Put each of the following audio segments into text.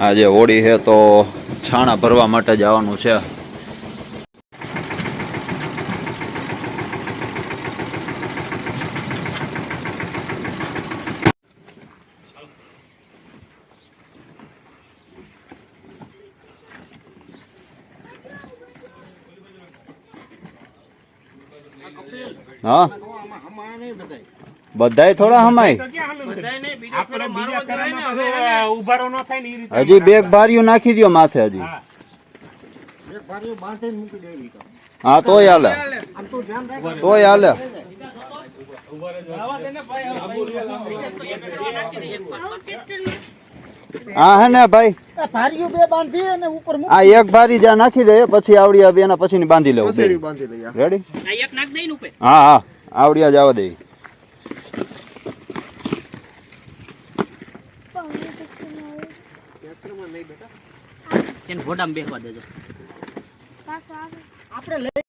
આજે હોળી છે તો છાણા ભરવા માટે જવાનું છે. હા? બધાય થોડા હમાય? હજી બેગ ભારીયું નાખી દો માથે હજી. હા. તોય હાલે. તોય હાલે. હા હે ને ભાઈ. ભારીઓ બે બાંધી અને ઉપર આ એક ભારી જ્યાં નાખી દે પછી આવડી બે એના પછી બાંધી લેવું. બાંધી લઈએ રેડી એક નાખ દઈ ને ઉપર. હા હા. આવડિયા જ આવવા દે. એને ઘોડામાં બેસવા દેજો. આપણે લઈ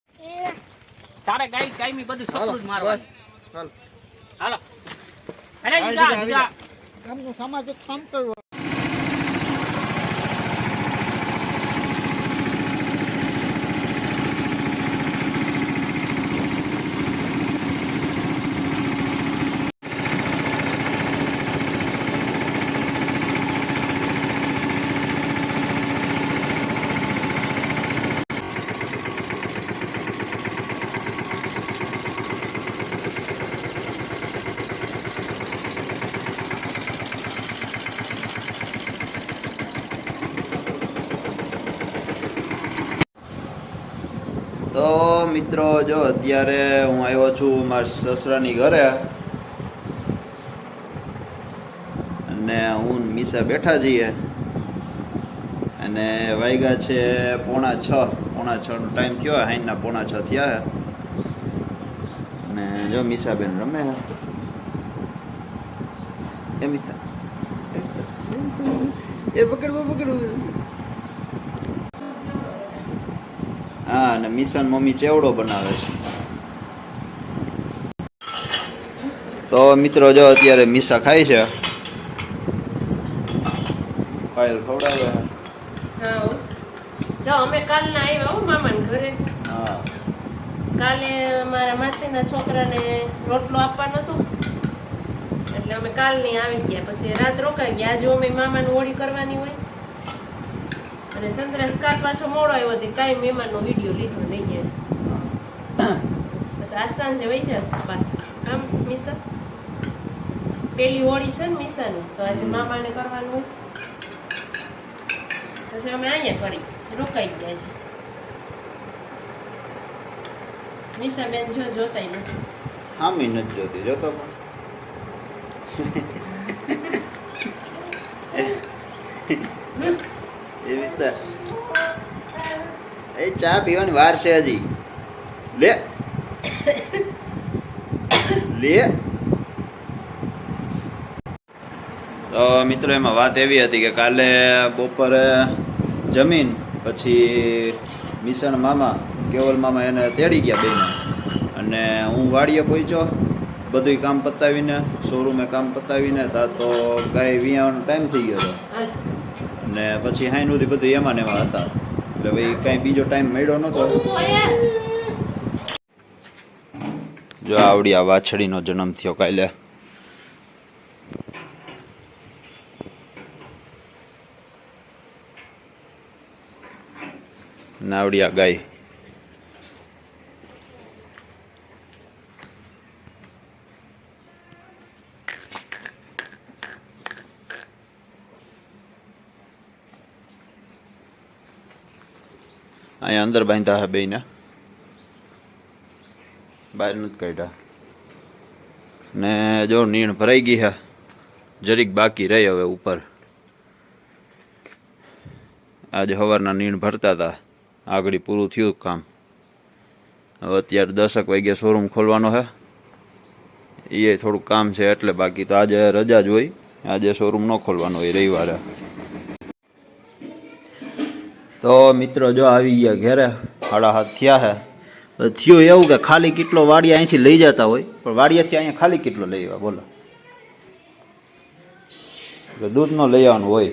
તારે ગાય ગાયમી બધું સપનું જ મારવા ચાલ. હાલો. અરે જીગા જીગા કામનું સામાજિક કામ કરવું તો મિત્રો, જો અત્યારે હું આવ્યો છું મારા સસરાની ઘરે અને હું ને બેઠા જઈએ અને વાગ્યા છે પોણા છ પોણા છ નો ટાઈમ થયો, હાઈના પોણા છ થયા અને જો મીસાબેન રમે એ મીસા એ પકડવું પકડવું. હા અને મિશન મમ્મી ચેવડો બનાવે છે. તો મિત્રો જો અત્યારે મીસા ખાય છે. ફાઇલ ખવડાવે. હા જો અમે કાલના આવ્યા હો મામાના ઘરે. હા. કાલે મારા માસીના છોકરાને રોટલો આપવાનો હતો. એટલે અમે કાલની આવી ગયા. પછી રાત રોકાઈ ગયા. આજે અમે મામાની હોળી કરવાની હોય. અને ચંદ્રેશ કાલ પાછો મોડો આવ્યો હતી કાંઈ મહેમાનનો વીડિયો લીધો નહીં બસ આજ સાંજે વહી જશે પાછું. આમ મીસા? પેલી હોળી છે ને મીસાની તો આજે મામાને કરવાનું હોય. પછી અમે અહીંયા કરી રોકાઈ ગયા છે. મીસાબેન જો જોતાય નથી. હામી નથી જોતી જોતો પણ એ ચા પીવાની વાર છે હજી. લે. લે. તો મિત્રો, એમાં વાત એવી હતી કે કાલે બપોરે જમીન, પછી મિશન મામા, કેવલ મામા એને તેડી ગયા બેન. અને હું વાડીએ પહોંચ્યો બધું કામ પતાવીને, શોરૂમે કામ પતાવીને, તા તો ગાય વિયાવાનો ટાઈમ થઈ ગયો હતો. ને પછી હાઈન સુધી બધું એમાં ને એમાં હતા. એટલે ભાઈ કાંઈ બીજો ટાઈમ મળ્યો નહોતો. જો આવડી આ વાછડીનો જન્મ થયો કાલે. નાવડિયા ગાય. અહીંયા અંદર બાંધ્યા હે બેને બહાર નથી કાઢ્યા. ને જો નીણ ભરાઈ ગઈ હે, જરીક બાકી રહી હવે ઉપર. આજે સવારના નીણ ભરતા હતા, આગળ પૂરું થયું કામ. હવે અત્યારે દસક વાગ્યે શોરૂમ ખોલવાનો હે. એ થોડુંક કામ છે એટલે બાકી તો આજે રજા જ હોય. આજે શોરૂમ ન ખોલવાનો હોય, રવિવારે. તો મિત્રો જો આવી ગયા ઘેરે, હાડા હાથ થયા હે. થયું એવું કે ખાલી કેટલો વાડિયા અહીંથી લઈ જતા હોય, પણ વાડિયાથી અહીંયા ખાલી કેટલો લઈ આવ્યા, બોલો. દૂધ નો લઈ આવવાનું હોય.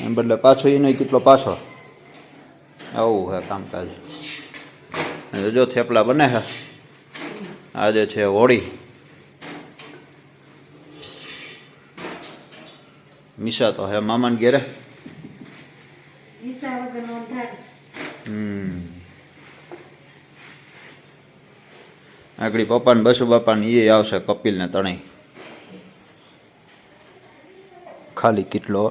એમ બદલે પાછો એનો કેટલો પાછો. આવું હે કામકાજ. જો થેપલા બને હે. આજે છે હોળી. મીસા તો હે મામાને ઘેરે. હમ આગળ પપ્પા ને બસુ બાપા ને એ આવશે કપિલ ને તણે ખાલી કેટલો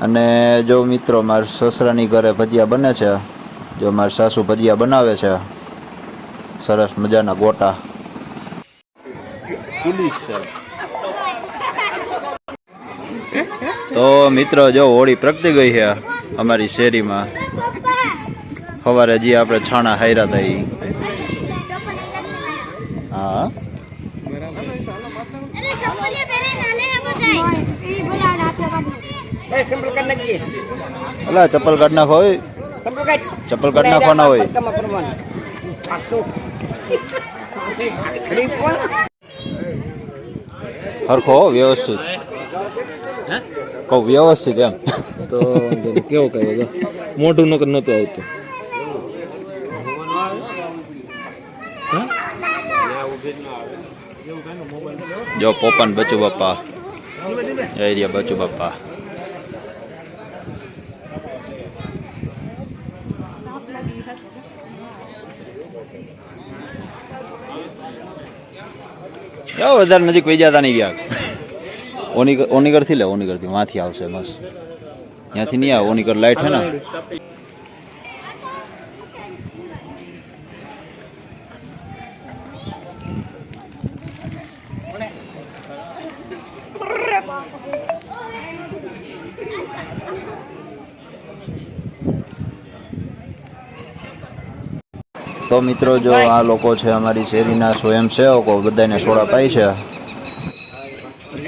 અને જો મિત્રો મારા સસરાની ઘરે ભજીયા બને છે જો મારા સાસુ ભજીયા બનાવે છે સરસ મજાના ગોટા. પોલીસ છે તો મિત્રો, જો હોળી પ્રગટી ગઈ છે અમારી શેરીમાં. સવારે હજી આપણે છાણા હાયરા થઈ હા. અલા ચપ્પલ કાઢ નાખો ચપ્પલ કાઢ નાખવાના હોય. હરખો વ્યવસ્થિત. કહું વ્યવસ્થિત એમ. તો કેવો કહ્યું મોટું નકર નતું આવતું. જો પોપન બચુ બાપા. એરિયા રહ્યા બચુ બાપા. વધારે નજીક વૈજાતા જતા નહીં ગયા ઓનીગર ઓનીગરથી લે, ઓનીગરથી, માંથી આવશે, મસ્ત. ત્યાંથી નહીં આવે, ઓનીગર લાઈટ હે ને? તો મિત્રો, જો આ લોકો છે અમારી શેરીના સ્વયંસેવકો બધાને સોડા પાય છે ભાઈ ચિમનભાઈ આઈ છે નો નો આ ચિમનભાઈ નો નો. એ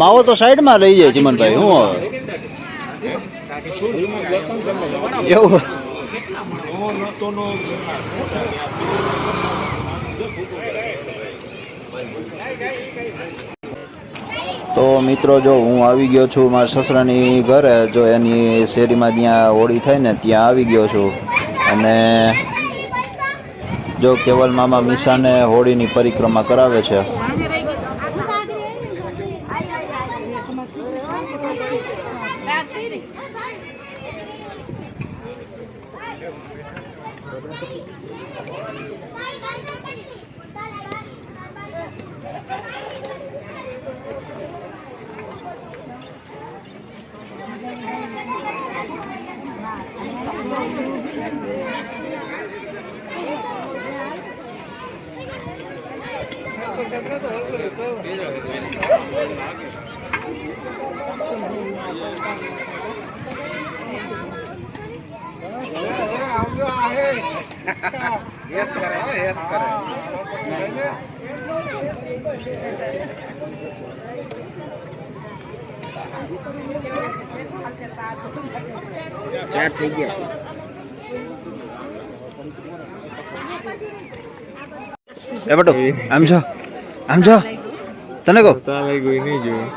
માવો તો સાઈડમાં લઈ જાય ચિમનભાઈ શું હવે. એવું. તો મિત્રો જો હું આવી ગયો છું મારા સસરાની ઘરે જો એની શેરીમાં જ્યાં હોળી થાય ને ત્યાં આવી ગયો છું. અને જો કેવલ મામા મીસાને હોળીની પરિક્રમા કરાવે છે. ચાર થઈ ગયા એ બટુ આમ છો આમ છો તને કહું? તારે કોઈ નહીં જોયું